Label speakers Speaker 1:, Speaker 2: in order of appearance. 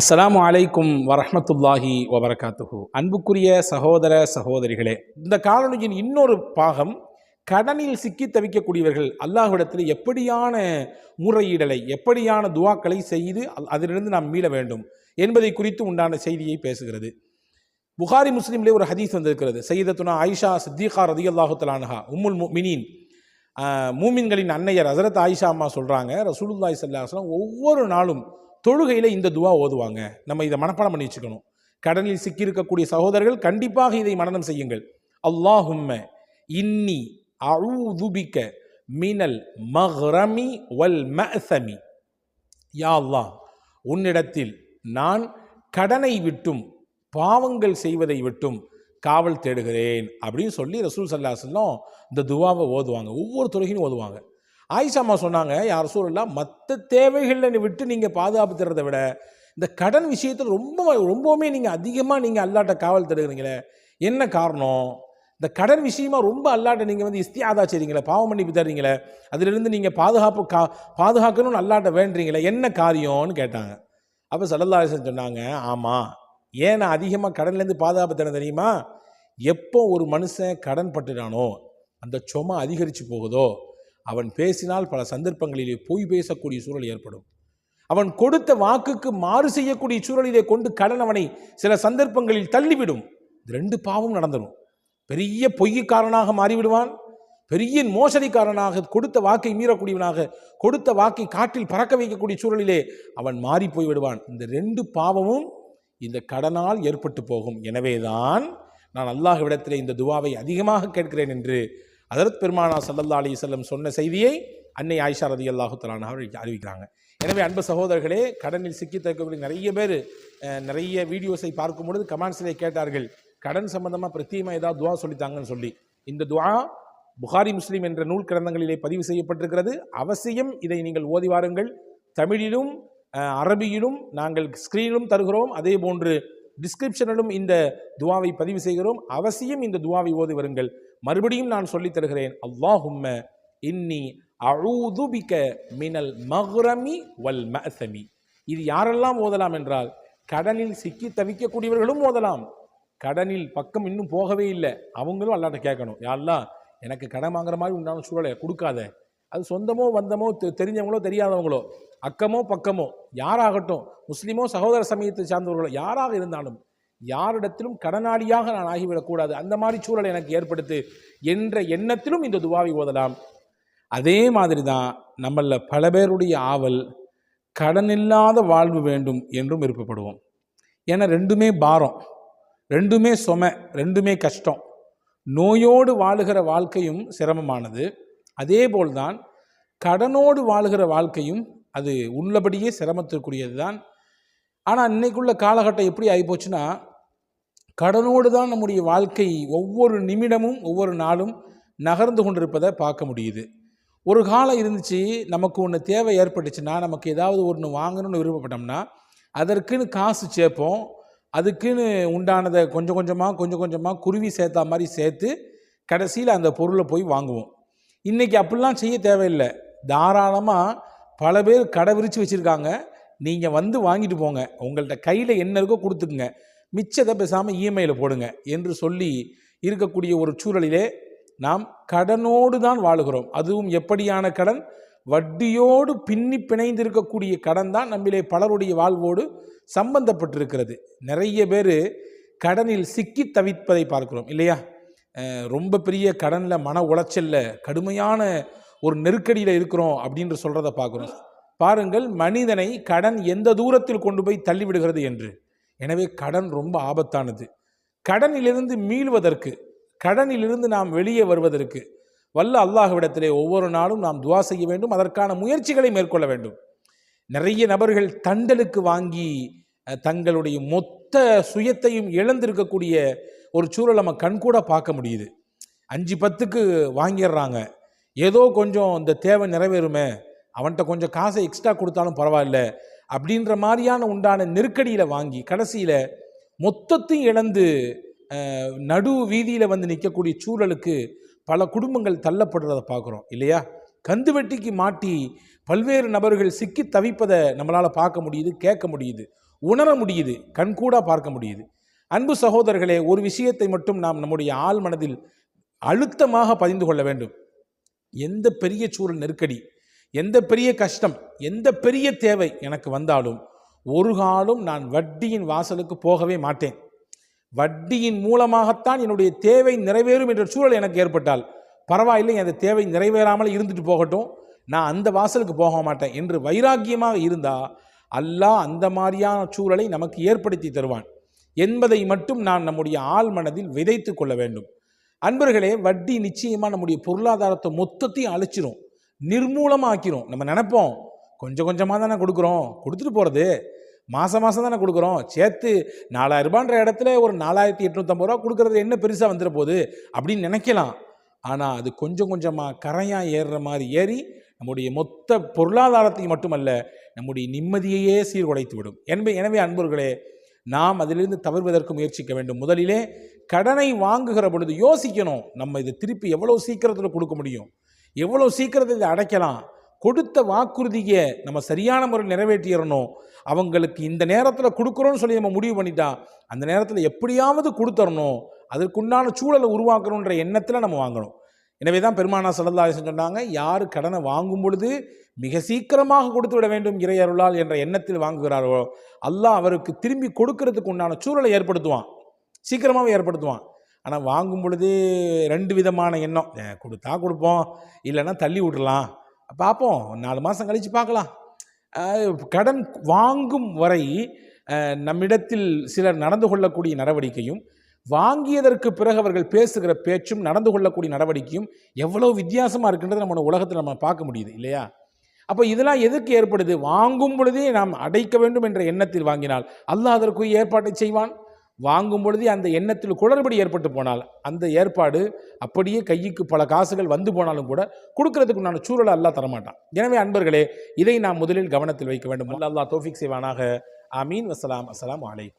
Speaker 1: அஸ்லாமு அலைக்கும் வரஹமத்துல்லாஹி வபரகாத்துஹு அன்புக்குரிய சகோதர சகோதரிகளே இந்த காலொலியின் இன்னொரு பாகம் கடனில் சிக்கி தவிக்கக்கூடியவர்கள் அல்லாஹ்விடத்தில் எப்படியான முறையீடலை எப்படியான துவாக்களை செய்து அதிலிருந்து நாம் மீள வேண்டும் என்பதை குறித்து உண்டான செய்தியை பேசுகிறது புகாரி முஸ்லீம்லே ஒரு ஹதீஸ் வந்திருக்கிறது சையதத்துனா ஆயிஷா சித்திகா ரதி அல்லாஹு தலானஹா உம்முல் மினின் மூமின்களின் அன்னையர் ஹசரத் ஆயிஷா அம்மா சொல்கிறாங்க ரசூலுல்லாய் சல்லாஹ்லாம் ஒவ்வொரு நாளும் தொழுகையில் இந்த துவா ஓதுவாங்க நம்ம இதை மனப்பாடம் பண்ணி வச்சுக்கணும் கடனில் சிக்கியிருக்கக்கூடிய சகோதரர்கள் கண்டிப்பாக இதை மனதம் செய்யுங்கள் அல்லாஹும்ம இன்னி அழுதுபிக்க மினல் மஹ்ரமி வல் மசமி யா அல்லாஹ் உன்னிடத்தில் நான் கடனை விட்டும் பாவங்கள் செய்வதை விட்டும் காவல் தேடுகிறேன் அப்படின்னு சொல்லி ரசூல் சல்லா இந்த துவாவை ஓதுவாங்க ஒவ்வொரு துறையிலும் ஓதுவாங்க ஆயிஷாமா சொன்னாங்க யார் சூழல்லா மற்ற தேவைகளில் விட்டு நீங்கள் பாதுகாப்பு தர்றதை விட இந்த கடன் விஷயத்தில் ரொம்ப ரொம்பவுமே நீங்கள் அதிகமாக நீங்கள் அல்லாட்ட காவல் தேடுகிறீங்களே என்ன காரணம் இந்த கடன் விஷயமா ரொம்ப அல்லாட்ட நீங்கள் வந்து இஸ்தியாதா செய்றீங்களே பாவம் பண்ணி தர்றீங்களே அதிலிருந்து நீங்கள் பாதுகாப்பு கா பாதுகாக்கணும்னு அல்லாட்ட வேண்டீங்களே என்ன காரியம்னு கேட்டாங்க அப்போ சல்லல்லாசன் சொன்னாங்க ஆமாம் ஏன் நான் அதிகமாக கடன்லேருந்து பாதுகாப்பு தரேன் தெரியுமா எப்போ ஒரு மனுஷன் கடன் பட்டுடானோ அந்த சும அதிகரித்து போகுதோ அவன் பேசினால் பல சந்தர்ப்பங்களிலே பொய் பேசக்கூடிய சூழல் ஏற்படும் அவன் கொடுத்த வாக்குக்கு மாறு செய்யக்கூடிய சூழலிலே கொண்டு கடன் அவனை சில சந்தர்ப்பங்களில் தள்ளிவிடும் ரெண்டு பாவம் நடந்துடும் பெரிய பொய்யக்காரனாக மாறிவிடுவான் பெரிய மோசடிக்காரனாக கொடுத்த வாக்கை மீறக்கூடியவனாக கொடுத்த வாக்கை காற்றில் பறக்க வைக்கக்கூடிய சூழலிலே அவன் மாறி போய் விடுவான் இந்த ரெண்டு பாவமும் இந்த கடனால் ஏற்பட்டு போகும் எனவேதான் நான் அல்லாஹ் விடத்திலே இந்த துவாவை அதிகமாக கேட்கிறேன் என்று அதரத் பெருமானா சல்லல்லா அலி செல்லம் சொன்ன செய்தியை அன்னை ஆயிஷா ரதி அல்லாஹுத்தலான அவர்கள் அறிவிக்கிறாங்க எனவே அன்பு சகோதரர்களே கடனில் சிக்கி தவிர்க்கக்கூடிய நிறைய பேர் நிறைய வீடியோஸை பார்க்கும் பொழுது கமெண்ட்ஸிலே கேட்டார்கள் கடன் சம்பந்தமாக பிரத்தியமாக ஏதாவது துவா சொல்லித்தாங்கன்னு சொல்லி இந்த துவா புகாரி முஸ்லீம் என்ற நூல் கிரந்தங்களிலே பதிவு செய்யப்பட்டிருக்கிறது அவசியம் இதை நீங்கள் ஓதி வாருங்கள் தமிழிலும் அரபியிலும் நாங்கள் ஸ்க்ரீனிலும் தருகிறோம் அதே போன்று டிஸ்கிரிப்ஷனிலும் இந்த துவாவை பதிவு செய்கிறோம் அவசியம் இந்த துவாவை ஓதி வருங்கள் மறுபடியும் நான் சொல்லித் தருகிறேன் அல்லாஹும்ம இன்னி அழுதுபிக்க மினல் மஹ்ரமி வல் மசமி இது யாரெல்லாம் ஓதலாம் என்றால் கடலில் சிக்கி தவிக்கக்கூடியவர்களும் ஓதலாம் கடனில் பக்கம் இன்னும் போகவே இல்லை அவங்களும் அல்லாட்ட கேட்கணும் யாரெல்லாம் எனக்கு கடன் வாங்குற மாதிரி உண்டான சூழலை கொடுக்காத அது சொந்தமோ வந்தமோ தெரிஞ்சவங்களோ தெரியாதவங்களோ அக்கமோ பக்கமோ யாராகட்டும் முஸ்லீமோ சகோதர சமயத்தை சார்ந்தவர்களோ யாராக இருந்தாலும் யாரிடத்திலும் கடனாளியாக நான் ஆகிவிடக்கூடாது அந்த மாதிரி சூழலை எனக்கு ஏற்படுத்து என்ற எண்ணத்திலும் இந்த துவாவி ஓதலாம் அதே மாதிரி தான் நம்மள பல பேருடைய ஆவல் கடனில்லாத வாழ்வு வேண்டும் என்றும் விருப்பப்படுவோம் ஏன்னா ரெண்டுமே பாரம் ரெண்டுமே சொம ரெண்டுமே கஷ்டம் நோயோடு வாழுகிற வாழ்க்கையும் சிரமமானது அதே கடனோடு வாழ்கிற வாழ்க்கையும் அது உள்ளபடியே சிரமத்திற்குரியது தான் ஆனால் இன்றைக்குள்ள காலகட்டம் எப்படி ஆகிப்போச்சுன்னா கடனோடு தான் நம்முடைய வாழ்க்கை ஒவ்வொரு நிமிடமும் ஒவ்வொரு நாளும் நகர்ந்து கொண்டிருப்பதை பார்க்க முடியுது ஒரு காலம் இருந்துச்சு நமக்கு ஒன்று தேவை ஏற்பட்டுச்சுன்னா நமக்கு ஏதாவது ஒன்று வாங்கணும்னு விருப்பப்பட்டோம்னா அதற்குன்னு காசு சேர்ப்போம் அதுக்குன்னு உண்டானதை கொஞ்சம் கொஞ்சமாக கொஞ்சம் கொஞ்சமாக குருவி சேர்த்தா மாதிரி சேர்த்து கடைசியில் அந்த பொருளை போய் வாங்குவோம் இன்றைக்கி அப்படிலாம் செய்ய தேவையில்லை தாராளமாக பல பேர் கடை விரித்து வச்சுருக்காங்க நீங்கள் வந்து வாங்கிட்டு போங்க உங்கள்கிட்ட கையில் என்ன இருக்கோ கொடுத்துக்குங்க மிச்சத்தை பேசாமல் இஎம்ஐயில் போடுங்க என்று சொல்லி இருக்கக்கூடிய ஒரு சூழலிலே நாம் கடனோடு தான் வாழுகிறோம் அதுவும் எப்படியான கடன் வட்டியோடு பின்னி பிணைந்து இருக்கக்கூடிய கடன் தான் நம்மிலே பலருடைய வாழ்வோடு சம்பந்தப்பட்டிருக்கிறது நிறைய பேர் கடனில் சிக்கி தவிப்பதை பார்க்கிறோம் இல்லையா ரொம்ப பெரிய கடனில் மன உளைச்சலில் கடுமையான ஒரு நெருக்கடியில் இருக்கிறோம் அப்படின்னு சொல்கிறத பார்க்குறோம் பாருங்கள் மனிதனை கடன் எந்த தூரத்தில் கொண்டு போய் தள்ளிவிடுகிறது என்று எனவே கடன் ரொம்ப ஆபத்தானது கடனிலிருந்து மீள்வதற்கு கடனிலிருந்து நாம் வெளியே வருவதற்கு வல்ல அல்லாஹ்விடத்திலே ஒவ்வொரு நாளும் நாம் துவா செய்ய வேண்டும் அதற்கான முயற்சிகளை மேற்கொள்ள வேண்டும் நிறைய நபர்கள் தண்டலுக்கு வாங்கி தங்களுடைய மொத்த சுயத்தையும் இழந்திருக்கக்கூடிய ஒரு சூழல் நம்ம கண்கூட பார்க்க முடியுது அஞ்சு பத்துக்கு வாங்கிடுறாங்க ஏதோ கொஞ்சம் இந்த தேவை நிறைவேறுமே அவன்கிட்ட கொஞ்சம் காசை எக்ஸ்ட்ரா கொடுத்தாலும் பரவாயில்ல அப்படின்ற மாதிரியான உண்டான நெருக்கடியில் வாங்கி கடைசியில் மொத்தத்தையும் இழந்து நடு வீதியில் வந்து நிற்கக்கூடிய சூழலுக்கு பல குடும்பங்கள் தள்ளப்படுறத பார்க்குறோம் இல்லையா கந்து வெட்டிக்கு மாட்டி பல்வேறு நபர்கள் சிக்கி தவிப்பதை நம்மளால் பார்க்க முடியுது கேட்க முடியுது உணர முடியுது கண்கூடாக பார்க்க முடியுது அன்பு சகோதரர்களே ஒரு விஷயத்தை மட்டும் நாம் நம்முடைய ஆள் மனதில் அழுத்தமாக பதிந்து கொள்ள வேண்டும் எந்த பெரிய சூழல் நெருக்கடி எந்த பெரிய கஷ்டம் எந்த பெரிய தேவை எனக்கு வந்தாலும் ஒரு காலம் நான் வட்டியின் வாசலுக்கு போகவே மாட்டேன் வட்டியின் மூலமாகத்தான் என்னுடைய தேவை நிறைவேறும் என்ற சூழல் எனக்கு ஏற்பட்டால் பரவாயில்லை அந்த தேவை நிறைவேறாமல் இருந்துட்டு போகட்டும் நான் அந்த வாசலுக்கு போக மாட்டேன் என்று வைராக்கியமாக இருந்தால் அல்லாஹ் அந்த மாதிரியான சூழலை நமக்கு ஏற்படுத்தி தருவான் என்பதை மட்டும் நாம் நம்முடைய மனதில் விதைத்து கொள்ள வேண்டும் அன்பர்களே வட்டி நிச்சயமாக நம்முடைய பொருளாதாரத்தை மொத்தத்தையும் அழிச்சிரும் நிர்மூலமாக்கிரும் நம்ம நினைப்போம் கொஞ்சம் கொஞ்சமாக தானே கொடுக்குறோம் கொடுத்துட்டு போகிறது மாதம் மாதம் தானே கொடுக்குறோம் சேர்த்து நாலாயிரரூபான்ற இடத்துல ஒரு நாலாயிரத்தி எட்நூற்றம்பது ரூபா கொடுக்குறது என்ன பெருசாக வந்துட போகுது அப்படின்னு நினைக்கலாம் ஆனால் அது கொஞ்சம் கொஞ்சமாக கரையாக ஏறுற மாதிரி ஏறி நம்முடைய மொத்த பொருளாதாரத்தை மட்டுமல்ல நம்முடைய நிம்மதியையே சீர்குலைத்து விடும் எனவே அன்பர்களே நாம் அதிலிருந்து தவிர்வதற்கு முயற்சிக்க வேண்டும் முதலிலே கடனை வாங்குகிற பொழுது யோசிக்கணும் நம்ம இதை திருப்பி எவ்வளோ சீக்கிரத்தில் கொடுக்க முடியும் எவ்வளோ சீக்கிரத்தில் இதை அடைக்கலாம் கொடுத்த வாக்குறுதியை நம்ம சரியான முறையில் நிறைவேற்றிடணும் அவங்களுக்கு இந்த நேரத்தில் கொடுக்குறோன்னு சொல்லி நம்ம முடிவு பண்ணிட்டா அந்த நேரத்தில் எப்படியாவது கொடுத்துடணும் அதற்குண்டான சூழலை உருவாக்கணுன்ற எண்ணத்தில் நம்ம வாங்கணும் எனவே தான் பெருமானா சல்லல்லாசன் சொன்னாங்க யார் கடனை வாங்கும் பொழுது மிக சீக்கிரமாக கொடுத்து விட வேண்டும் இறை அருளால் என்ற எண்ணத்தில் வாங்குகிறாரோ அல்லாஹ் அவருக்கு திரும்பி கொடுக்கறதுக்கு உண்டான சூழலை ஏற்படுத்துவான் சீக்கிரமாகவே ஏற்படுத்துவான் ஆனால் வாங்கும் பொழுது ரெண்டு விதமான எண்ணம் கொடுத்தா கொடுப்போம் இல்லைன்னா தள்ளி விடலாம் பார்ப்போம் நாலு மாதம் கழித்து பார்க்கலாம் கடன் வாங்கும் வரை நம்மிடத்தில் சிலர் நடந்து கொள்ளக்கூடிய நடவடிக்கையும் வாங்கியதற்கு பிறகு அவர்கள் பேசுகிற பேச்சும் நடந்து கொள்ளக்கூடிய நடவடிக்கையும் எவ்வளோ வித்தியாசமாக இருக்கின்றது நம்ம உலகத்தில் நம்ம பார்க்க முடியுது இல்லையா அப்போ இதெல்லாம் எதுக்கு ஏற்படுது வாங்கும் பொழுதே நாம் அடைக்க வேண்டும் என்ற எண்ணத்தில் வாங்கினால் அல்லாஹ் அதற்கு ஏற்பாட்டை செய்வான் வாங்கும் பொழுதே அந்த எண்ணத்தில் குளறுபடி ஏற்பட்டு போனால் அந்த ஏற்பாடு அப்படியே கைக்கு பல காசுகள் வந்து போனாலும் கூட கொடுக்கறதுக்கு நான் சூழலை அல்லா தரமாட்டான் எனவே அன்பர்களே இதை நாம் முதலில் கவனத்தில் வைக்க வேண்டும் அல்லா அல்லா தோஃபிக் செய்வானாக அமீன் வசலாம் அஸ்லாம் வலைக்கும்